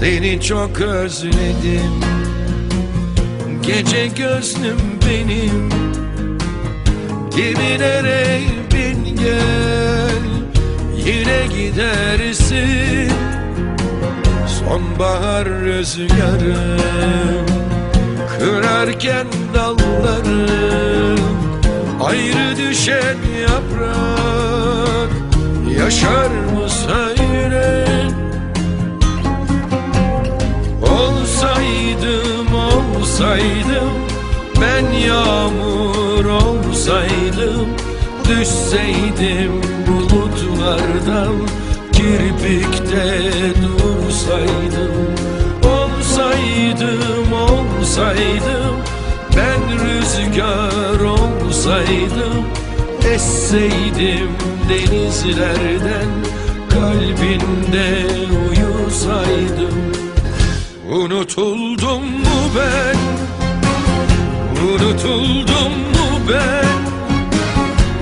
Seni çok özledim. Gece gözlüm benim. Gemilere bin gel Yine gidersin. Sonbahar rüzgarı Kırarken dalları Ayrı düşen yaprak. Yaşar mı söyle olsaydım Ben yağmur olsaydım Düşseydim bulutlardan Kirpikte dursaydım. Olsaydım olsaydım Ben rüzgar olsaydım Esseydim denizlerden Kalbinde uyusaydım Unutuldum mu ben? Unutuldum mu ben?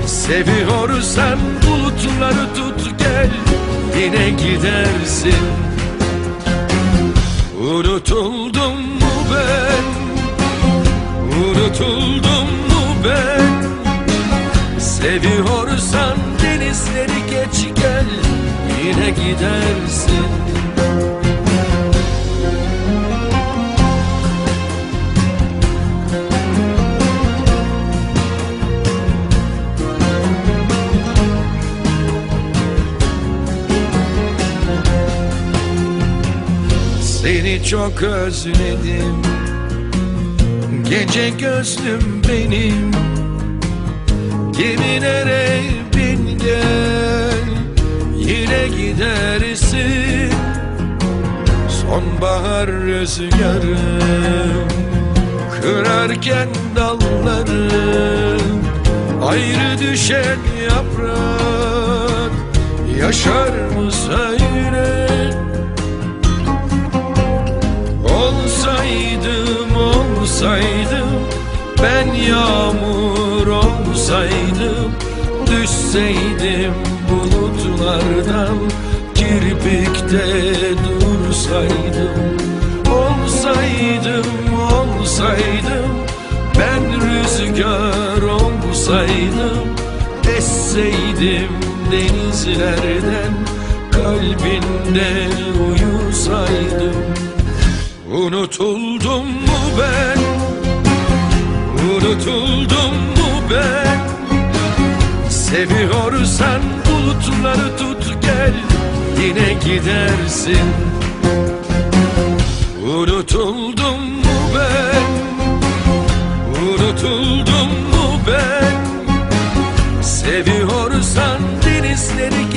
Seviyorsan bulutları tut gel Yine gidersin Unutuldum mu ben? Unutuldum mu ben? Seviyorsan denizleri geç gel Yine gidersin Seni çok özledim. Gece gözlüm benim. Gemilere bin gel Yine gidersin. Sonbahar rüzgarı Kırarken dalları Ayrı düşen yaprak Yaşar olsaydım Ben yağmur olsaydım Düşseydim bulutlardan Kirpikte dursaydım. Olsaydım olsaydım Ben rüzgar olsaydım Esseydim denizlerden Kalbinde uyusaydım Unutuldum mu ben? Unutuldum mu ben? Seviyorsan bulutları tut gel Yine gidersin Unutuldum mu ben? Unutuldum mu ben? Seviyorsan denizleri